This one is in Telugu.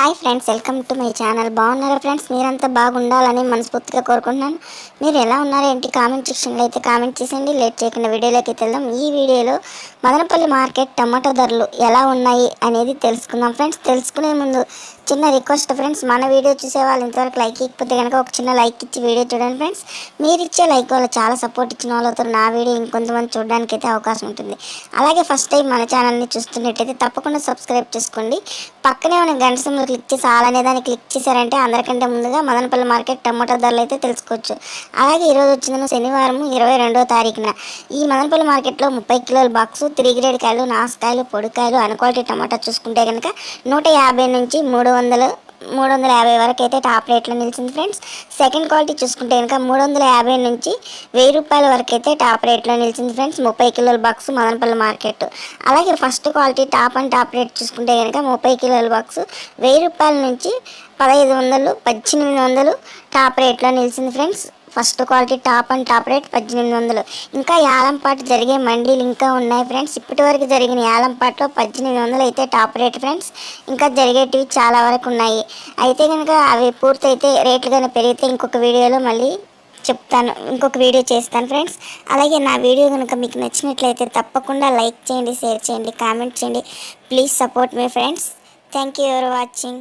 Hi friends welcome to my channel. బాగున్నారా ఫ్రెండ్స్? మీరంతా బాగుండాలని మనస్ఫూర్తిగా కోరుకుంటున్నాను. మీరు ఎలా ఉన్నారో ఏంటి? కామెంట్ సెక్షన్లో అయితే కామెంట్ చేసేయండి. లేట్ చేయకుండా వీడియోలోకి వెళ్దాం. ఈ వీడియోలో మదనపల్లి మార్కెట్ టమాటో ధరలు ఎలా ఉన్నాయి అనేది తెలుసుకుందాం ఫ్రెండ్స్. తెలుసుకునే ముందు చిన్న రిక్వెస్ట్ ఫ్రెండ్స్ మన వీడియో చూసే వాళ్ళు ఇంతవరకు లైక్ ఇకపోతే కనుక ఒక చిన్న లైక్ ఇచ్చి వీడియో చూడండి ఫ్రెండ్స్. మీరు ఇచ్చే లైక్ వల్ల చాలా సపోర్ట్ ఇచ్చిన వాళ్ళతో నా వీడియో ఇంకొంతమంది చూడడానికి అయితే అవకాశం ఉంటుంది. అలాగే ఫస్ట్ టైం మన ఛానల్ని చూస్తున్నట్టయితే తప్పకుండా సబ్స్క్రైబ్ చేసుకోండి. పక్కనే ఉన్న గంట క్లిక్ చేసి ఆల్ అనే దాన్ని క్లిక్ చేశారంటే అందరికంటే ముందుగా మదనపల్లి మార్కెట్ టమాటో ధరలు అయితే తెలుసుకోవచ్చు. అలాగే ఈరోజు వచ్చిన శనివారం ఇరవై రెండవ తారీఖున ఈ మదనపల్లి మార్కెట్లో ముప్పై కిలోల బాక్సు త్రీ గ్రేడ్ కాయలు నాసుకాయలు పొడికాయలు అన్క్వాలిటీ టమాటా చూసుకుంటే కనుక నూట యాభై నుంచి మూడు వందలు మూడు వందల యాభై వరకు అయితే టాప్ రేట్లో నిలిచింది ఫ్రెండ్స్. సెకండ్ క్వాలిటీ చూసుకుంటే కనుక మూడు వందల యాభై నుంచి వెయ్యి రూపాయల వరకు అయితే టాప్ రేట్లో నిలిచింది ఫ్రెండ్స్. ముప్పై కిలోల బాక్స్ మదనపల్లి మార్కెట్. అలాగే first quality top and top rate చూసుకుంటే కనుక ముప్పై కిలోల బాక్స్ వెయ్యి రూపాయల నుంచి పదహైదు వందలు పద్దెనిమిది వందలు టాప్ రేట్లో నిలిచింది friends. First quality top and top rate పద్దెనిమిది వందలు. ఇంకా యాలంపాటు జరిగే మండీలు ఇంకా ఉన్నాయి ఫ్రెండ్స్. ఇప్పటి వరకు జరిగిన యాలంపాటులో పద్దెనిమిది వందలు అయితే టాప్ రేట్ ఫ్రెండ్స్. ఇంకా జరిగేటివి చాలా వరకు ఉన్నాయి. అయితే కనుక అవి పూర్తయితే రేట్లు కనుక పెరిగితే ఇంకొక వీడియోలో మళ్ళీ చెప్తాను. ఇంకొక వీడియో చేస్తాను ఫ్రెండ్స్. అలాగే నా వీడియో కనుక మీకు నచ్చినట్లయితే తప్పకుండా లైక్ చేయండి షేర్ చేయండి కామెంట్ చేయండి. Please support me friends. Thank you for watching.